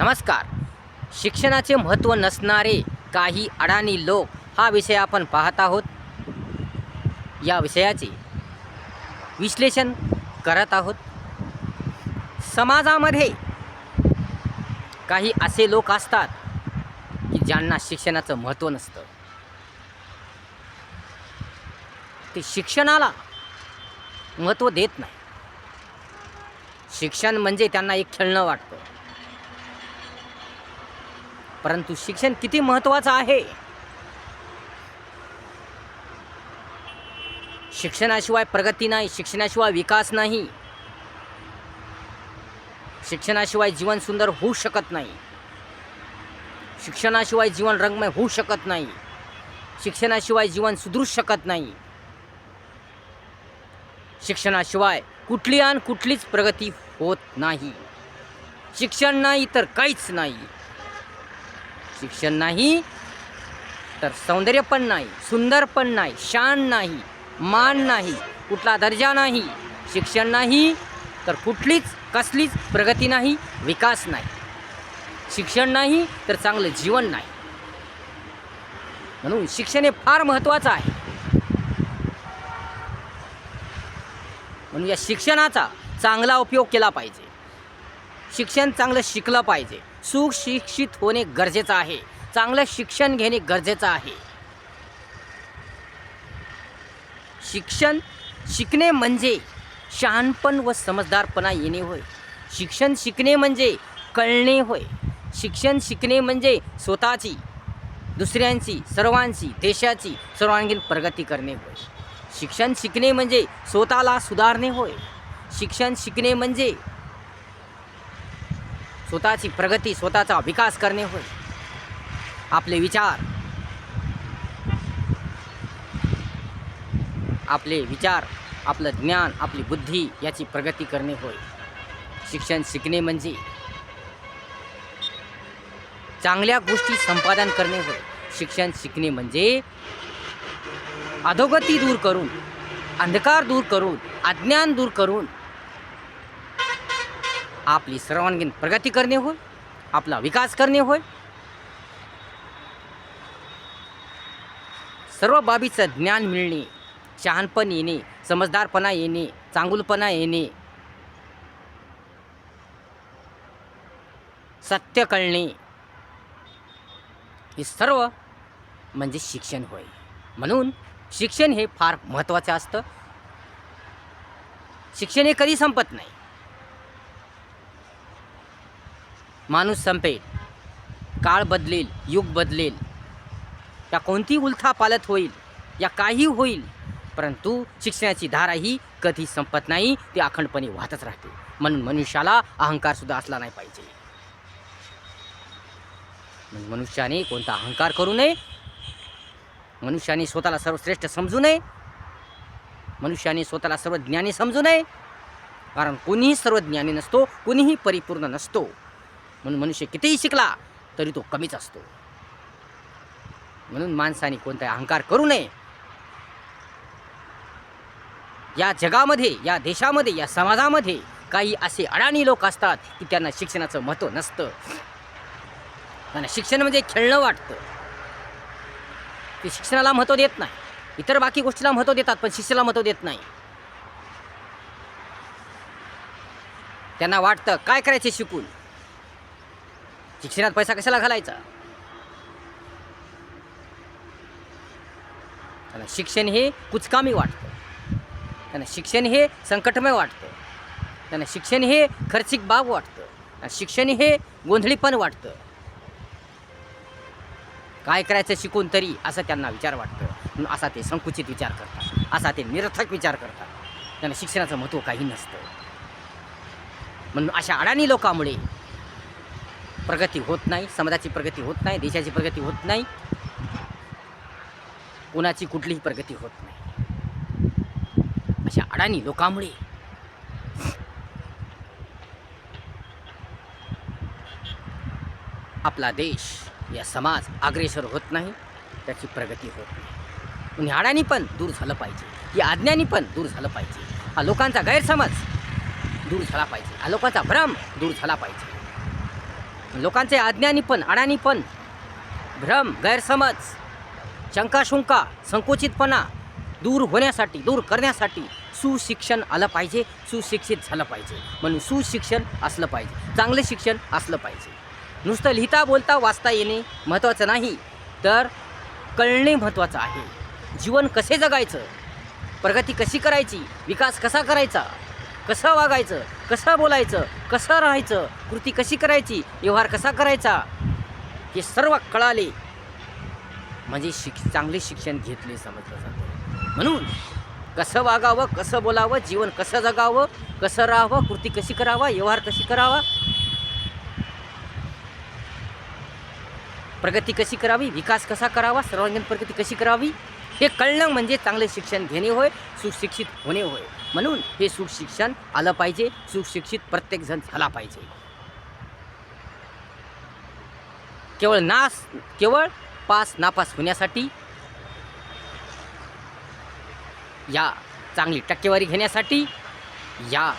नमस्कार. शिक्षणाचे महत्त्व नसणारे काही अडाणी लोक हा विषय आपण पाहत आहोत. या विषयाचे विश्लेषण करत आहोत. समाजामध्ये काही असे लोक असतात की ज्यांना शिक्षणाचं महत्त्व नसतं. ते शिक्षणाला महत्त्व देत नाही. शिक्षण म्हणजे त्यांना एक खेळणं वाटतं. परंतु शिक्षण किती महत्त्वाचं आहे? शिक्षणाशिवाय प्रगती नाही शिक्षणाशिवाय विकास नाही. शिक्षणाशिवाय जीवन सुंदर होऊ शकत नाही. शिक्षणाशिवाय जीवन रंगमय होऊ शकत नाही. शिक्षणाशिवाय जीवन सुधरू शकत नाही. शिक्षणाशिवाय कुठली आणि कुठलीच प्रगती होत नाही. शिक्षण नाही तर काहीच नाही. शिक्षण नाही तर सौंदर्य पण नाही सुंदर पण नाही शान नाही मान नाही कुठला दर्जा नाही शिक्षण नाही तर कुठलीच कसलीच प्रगती नाही विकास नाही. शिक्षण नाही तर चांगलं जीवन नाही. म्हणून शिक्षण हे फार महत्त्वाचं आहे. म्हणून या शिक्षणाचा चांगला उपयोग केला पाहिजे. शिक्षण चांगलं शिकलं पाहिजे. सुशिक्षित होणे गरजेचं आहे. चांगलं शिक्षण घेणे गरजेचं आहे. शिक्षण शिकणे म्हणजे शहाणपण व समजदारपणा येणे होय. शिक्षण शिकणे म्हणजे कळणे होय. शिक्षण शिकणे म्हणजे स्वतःची दुसऱ्यांची सर्वांची देशाची सर्वांगीण प्रगती करणे होय. शिक्षण शिकणे म्हणजे स्वतःला सुधारणे होय. शिक्षण शिकणे म्हणजे स्वतःची प्रगती स्वतःचा विकास करणे होय. आपले विचार. आपले विचार आपलं ज्ञान आपली बुद्धी याची प्रगती करणे होय. शिक्षण शिकणे म्हणजे चांगल्या गोष्टी संपादन करणे होय. शिक्षण शिकणे म्हणजे अधोगती दूर करून अंधकार दूर करून अज्ञान दूर करून आपली सर्वांगीण प्रगती करणे होय आपला विकास करणे होय. सर्व बाबीचं ज्ञान मिळणे शहाणपण येणे समजदारपणा येणे चांगुलपणा येणे सत्य कळणे हे सर्व म्हणजे शिक्षण होय. म्हणून शिक्षण हे फार महत्त्वाचं असतं. शिक्षण हे कधी संपत नाही. माणूस संपेल. काळ बदलेल युग बदलेल. या कोणती उलथा पालत होईल या काही होईल परंतु शिक्षणाची धारा ही कधी संपत नाही ती अखंडपणे वाहतच राहते. म्हणून मनुष्याला अहंकारसुद्धा असला नाही पाहिजे. मनुष्याने कोणता अहंकार करू नये. मनुष्याने स्वतःला सर्वश्रेष्ठ समजू नये. मनुष्याने स्वतःला सर्व ज्ञानी समजू नये. कारण कोणीही सर्व ज्ञानी नसतो कोणीही परिपूर्ण नसतो. म्हणून मनुष्य कितीही शिकला तरी तो कमीच असतो. म्हणून माणसाने कोणताही अहंकार करू नये. या जगामध्ये या देशामध्ये या समाजामध्ये काही असे अडाणी लोक असतात की त्यांना शिक्षणाचं महत्त्व नसतं. त्यांना शिक्षण म्हणजे खेळणं वाटतं. ते शिक्षणाला महत्त्व देत नाही. इतर बाकी गोष्टीला महत्त्व देतात पण शिक्षणाला महत्त्व देत नाही. त्यांना वाटतं काय करायचे शिकून? शिक्षणात पैसा कशाला घालायचा? त्यांना शिक्षण हे कुचकामी वाटतं. त्यांना शिक्षण हे संकटमय वाटतं. त्यांना शिक्षण हे खर्चिक बाब वाटतं. शिक्षण हे गोंधळीपण वाटतं. काय करायचं शिकून तरी? असं त्यांना विचार वाटतं. म्हणून असा ते संकुचित विचार करतात. असा ते निरर्थक विचार करतात. त्यांना शिक्षणाचं महत्त्व काही नसतं. म्हणून अशा अडाणी लोकांमुळे प्रगती होत नाही समाजाची प्रगती होत नाही देशाची प्रगती होत नाही. कोणाची कुठलीही प्रगती होत नाही. अशा अडाणी लोकांमुळे. आपला देश या समाज अग्रेसर होत नाही त्याची प्रगती होत नाही. म्हणून अडाणी पण दूर झालं पाहिजे. या अज्ञानी पण दूर झालं पाहिजे. हा लोकांचा गैरसमज दूर झाला पाहिजे. हा लोकांचा भ्रम दूर झाला पाहिजे. लोकांचे अज्ञानीपण अडाणीपण भ्रम गैरसमज शंकाशुंका संकुचितपणा दूर होण्यासाठी दूर करण्यासाठी सुशिक्षण आलं पाहिजे सुशिक्षित झालं पाहिजे. म्हणून सुशिक्षण असलं पाहिजे चांगलं शिक्षण असलं पाहिजे. नुसतं लिहिता बोलता वाचता येणे महत्त्वाचं नाही तर कळणे महत्त्वाचं आहे. जीवन कसे जगायचं? प्रगती कशी करायची? विकास कसा करायचा? कसं वागायचं कसं बोलायचं कसं राहायचं कृती कशी करायची व्यवहार कसा करायचा हे सर्व कळाले. म्हणजे शिक चांगले शिक्षण घेतले समजलं जातं. म्हणून कसं वागावं कसं बोलावं जीवन कसं जगावं कसं राहावं कृती कशी करावा व्यवहार कशी करावा प्रगती कशी करावी विकास कसा करावा सर्वांगीण प्रगती कशी करावी हे कळणं म्हणजे चांगले शिक्षण घेणे होय सुशिक्षित होणे होय. म्हणून हे सुशिक्षण आलं पाहिजे. सुशिक्षित प्रत्येकजण झाला पाहिजे. केवळ नास केवळ पास नापास होण्यासाठी या चांगली टक्केवारी घेण्यासाठी या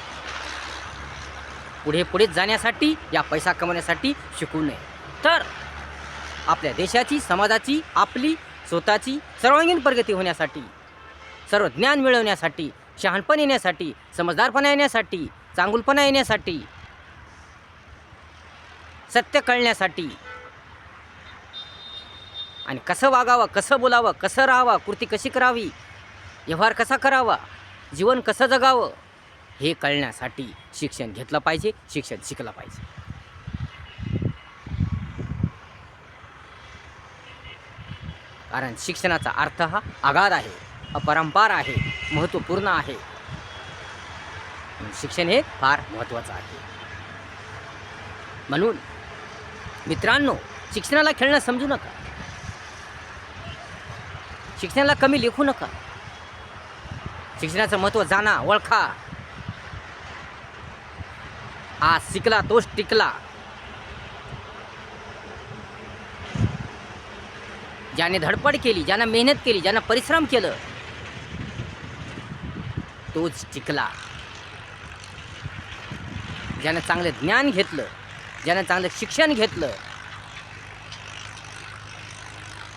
पुढे पुढे जाण्यासाठी या पैसा कमवण्यासाठी शिकू नये. तर आपल्या देशाची समाजाची आपली स्वतःची सर्वांगीण प्रगती होण्यासाठी सर्व ज्ञान मिळवण्यासाठी शहाणपण येण्यासाठी समजदारपणा येण्यासाठी चांगुलपणा येण्यासाठी सत्य कळण्यासाठी. आणि कसं वागावं कसं बोलावं कसं राहावं कृती कशी करावी व्यवहार कसा करावा जीवन कसं जगावं हे कळण्यासाठी शिक्षण घेतलं पाहिजे शिक्षण शिकलं पाहिजे. कारण शिक्षणाचा अर्थ हा आगाध आहे अपरंपार आहे. महत्त्वपूर्ण आहे. शिक्षण हे फार महत्त्वाचं आहे. म्हणून मित्रांनो शिक्षणाला खेळणं समजू नका. शिक्षणाला कमी लेखू नका. शिक्षणाचं महत्त्व जाणा ओळखा. हा शिकला तोच टिकला. ज्याने धडपड केली ज्यानं मेहनत केली ज्यानं परिश्रम केलं तोच टिकला ज्यानं चांगलं ज्ञान घेतलं ज्यानं चांगलं शिक्षण घेतलं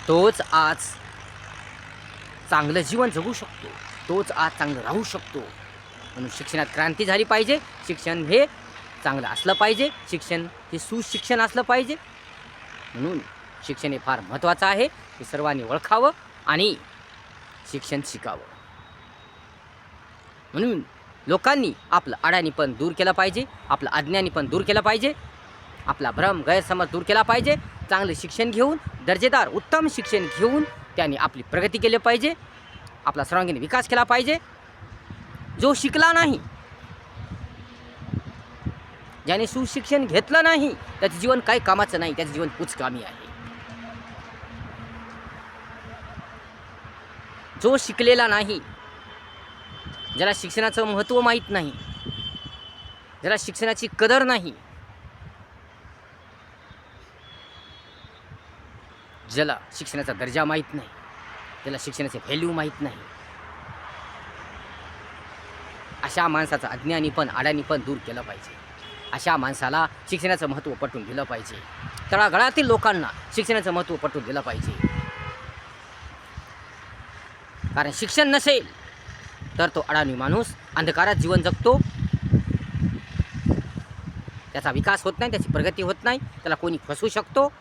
तोच आज चांगलं जीवन जगू शकतो. तोच आज चांगलं राहू शकतो. म्हणून शिक्षणात क्रांती झाली पाहिजे. शिक्षण हे चांगलं असलं पाहिजे. शिक्षण हे सुशिक्षण असलं पाहिजे. म्हणून शिक्षण हे फार महत्त्वाचं आहे. हे सर्वांनी ओळखावं आणि शिक्षण शिकावं. म्हणून लोकांनी आपलं अडाणीपण दूर केलं पाहिजे आपलं अज्ञानीपण दूर केलं पाहिजे आपला भ्रम गैरसमज दूर केला पाहिजे चांगलं शिक्षण घेऊन दर्जेदार उत्तम शिक्षण घेऊन त्यांनी आपली प्रगती केली पाहिजे आपला सर्वांगीण विकास केला पाहिजे. जो शिकला नाही ज्याने सुशिक्षण घेतलं नाही त्याचं जीवन काही कामाचं नाही त्याचं जीवन कुचकामी आहे. जो शिकलेला नाही ज्याला शिक्षणाचं महत्त्व माहीत नाही ज्याला शिक्षणाची कदर नाही ज्याला शिक्षणाचा दर्जा माहीत नाही त्याला शिक्षणाचे व्हॅल्यू माहीत नाही अशा माणसाचं अज्ञानीपण अडाणीपण दूर केलं पाहिजे. अशा माणसाला शिक्षणाचं महत्त्व पटवून दिलं पाहिजे. तळागळातील लोकांना शिक्षणाचं महत्त्व पटवून दिलं पाहिजे. कारण शिक्षण नसेल तर तो अडाणी माणूस अंधकारात जीवन जगतो. त्याचा विकास होत नाही त्याची प्रगती होत नाही त्याला कोणी फसवू शकतो.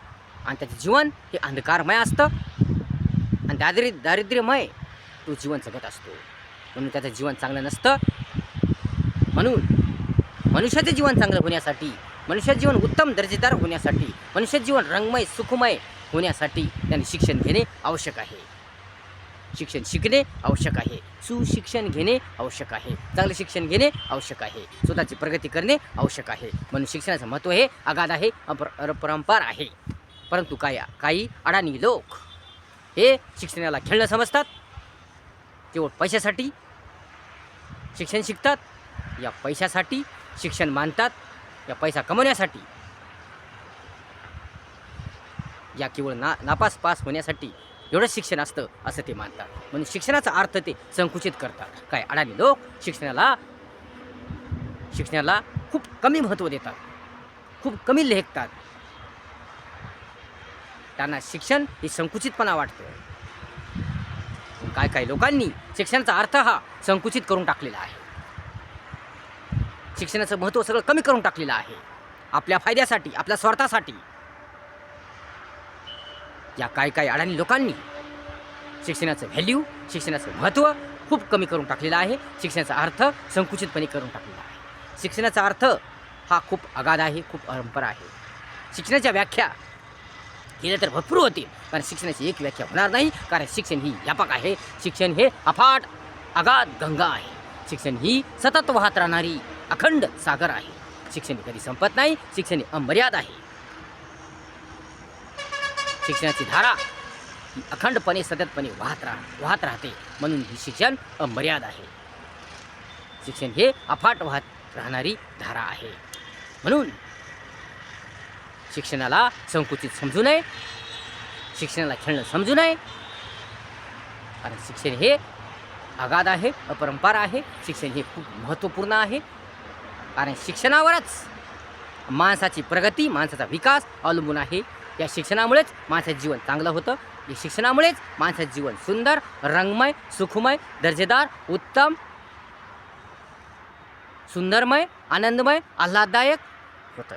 आणि त्याचं जीवन हे अंधकारमय असतं. आणि दारिद्र्य दारिद्र्यमय तो जीवन जगत असतो. म्हणून त्याचं जीवन चांगलं नसतं. म्हणून मनुष्याचं जीवन चांगलं होण्यासाठी मनुष्य जीवन उत्तम दर्जेदार होण्यासाठी मनुष्य जीवन रंगमय सुखमय होण्यासाठी त्यांनी शिक्षण घेणे आवश्यक आहे. शिक्षण शिकणे आवश्यक आहे. सुशिक्षण घेणे आवश्यक आहे. चांगले शिक्षण घेणे आवश्यक आहे. स्वतःची प्रगती करणे आवश्यक आहे. म्हणून शिक्षणाचं महत्त्व हे आगाध आहे अपर अपरंपार आहे. परंतु काय काही अडाणी लोक हे शिक्षणाला खेळणं समजतात. केवळ पैशासाठी शिक्षण शिकतात. या पैशासाठी शिक्षण मानतात. या पैसा कमवण्यासाठी. या केवळ ना नापास पास होण्यासाठी एवढंच शिक्षण असतं असं ते मानतात. म्हणून शिक्षणाचा अर्थ ते संकुचित करतात. काय? अडाणी लोक शिक्षणाला शिक्षणाला खूप कमी महत्त्व देतात. खूप कमी लेखतात. त्यांना शिक्षण हे संकुचितपणा वाटतं काय काय लोकांनी शिक्षणाचा अर्थ हा संकुचित करून टाकलेला आहे. शिक्षणाचं महत्त्व सगळं कमी करून टाकलेलं आहे. आपल्या फायद्यासाठी आपल्या स्वार्थासाठी. या काय काय अडाणी लोकांनी शिक्षणाचं व्हॅल्यू शिक्षणाचं महत्त्व खूप कमी करून टाकलेलं आहे. शिक्षणाचा अर्थ संकुचितपणे करून टाकलेला आहे. शिक्षणाचा अर्थ हा खूप अगाध आहे खूप परंपरा आहे. शिक्षणाच्या व्याख्या केल्या तर भरपूर होतील कारण शिक्षणाची एक व्याख्या होणार नाही कारण शिक्षण ही व्यापक आहे. शिक्षण हे अफाट अगाध गंगा आहे. शिक्षण ही सतत वाहत राहणारी अखंड सागर आहे. शिक्षण कधी संपत नाही शिक्षण हे अमर्याद आहे. शिक्षणाची धारा ही अखंडपणे सततपणे वाहत राह वाहत राहते म्हणून ही शिक्षण अमर्याद आहे. शिक्षण हे अफाट वाहत राहणारी धारा आहे. म्हणून शिक्षणाला संकुचित समजू नये शिक्षणाला खेळणं समजू नये. कारण शिक्षण हे अगाध आहे अपरंपार आहे शिक्षण हे खूप महत्त्वपूर्ण आहे. कारण शिक्षणावरच माणसाची प्रगती माणसाचा विकास अवलंबून आहे. या शिक्षणामुळेच माणसाचं जीवन चांगलं होतं. या शिक्षणामुळेच माणसाचं जीवन सुंदर रंगमय सुखमय दर्जेदार उत्तम सुंदरमय आनंदमय आल्हाददायक होतं.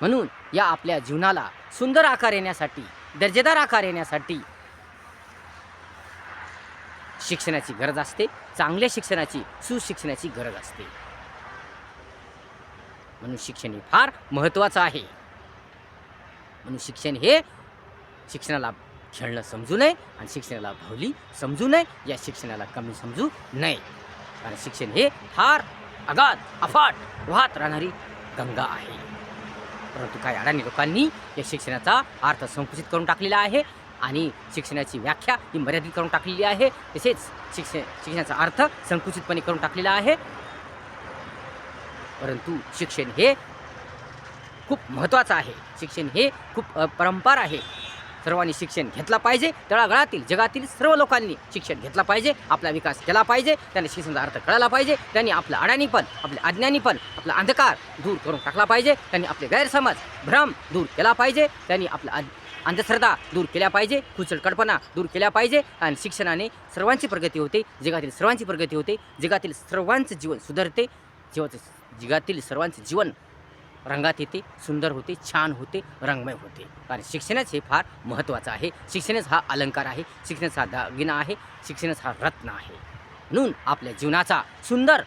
म्हणून या आपल्या जीवनाला सुंदर आकार येण्यासाठी दर्जेदार आकार येण्यासाठी शिक्षणाची गरज असते. चांगल्या शिक्षणाची सुशिक्षणाची गरज असते. म्हणून शिक्षण हे फार महत्त्वाचं आहे. म्हणून शिक्षण हे शिक्षणाला खेळणं समजू नये आणि शिक्षणाला भावली समजू नये. या शिक्षणाला कमी समजू नये. कारण शिक्षण हे फार अगाध अफाट वाहत राहणारी गंगा आहे. परंतु काही अडाणी लोकांनी या शिक्षणाचा अर्थ संकुचित करून टाकलेला आहे आणि शिक्षणाची व्याख्या ही मर्यादित करून टाकलेली आहे. तसेच शिक्षण शिक्षणाचा अर्थ संकुचितपणे करून टाकलेला आहे. परंतु शिक्षण हे खूप महत्त्वाचं आहे. शिक्षण हे खूप अ, परंपार आहे. सर्वांनी शिक्षण घेतला पाहिजे. तळागाळातील जगातील सर्व लोकांनी शिक्षण घेतला पाहिजे. आपला विकास केला पाहिजे. त्यांनी शिक्षणाचा अर्थ कळाला पाहिजे. त्यांनी आपलं अडाणीपण आपले अज्ञानीपण आपला अंधकार दूर करून टाकला पाहिजे. त्यांनी आपले गैरसमज भ्रम दूर केला पाहिजे. त्यांनी आपला अंधश्रद्धा दूर केल्या पाहिजे. कुचल कल्पना दूर केल्या पाहिजे. आणि शिक्षणाने सर्वांची प्रगती होते. जगातील सर्वांची प्रगती होते. जगातील सर्वांचं जीवन सुधारते. जीवाचं जगातील सर्वांचं जीवन रंगात येते सुंदर होते छान होते रंगमय होते. कारण शिक्षणच हे फार महत्त्वाचं आहे. शिक्षणच हा अलंकार आहे. शिक्षणच हा दागिना आहे. शिक्षणच हा रत्न आहे. म्हणून आपल्या जीवनाचा सुंदर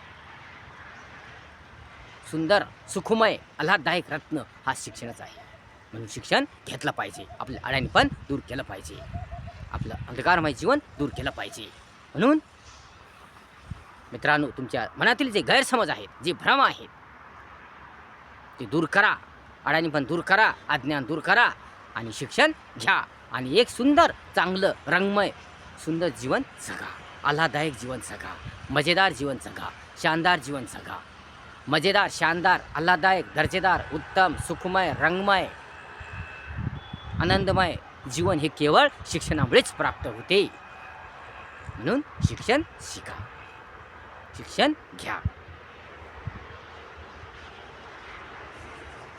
सुंदर सुखमय आल्हाददायक रत्न हा शिक्षणच आहे. म्हणून शिक्षण घेतलं पाहिजे. आपलं अडाणीपण दूर केलं पाहिजे. आपलं अंधकारमय जीवन दूर केलं पाहिजे. म्हणून मित्रांनो तुमच्या मनातील जे गैरसमज आहेत जे भ्रम आहेत ते दूर करा. अडाणीपण दूर करा. अज्ञान दूर करा. आणि शिक्षण घ्या. आणि एक सुंदर चांगलं रंगमय सुंदर जीवन जगा. आल्हादायक जीवन जगा. मजेदार जीवन जगा. शानदार जीवन जगा. मजेदार शानदार आल्हादायक दर्जेदार उत्तम सुखमय रंगमय आनंदमय जीवन हे केवळ शिक्षणामुळेच प्राप्त होते. म्हणून शिक्षण शिका. शिक्षण घ्या.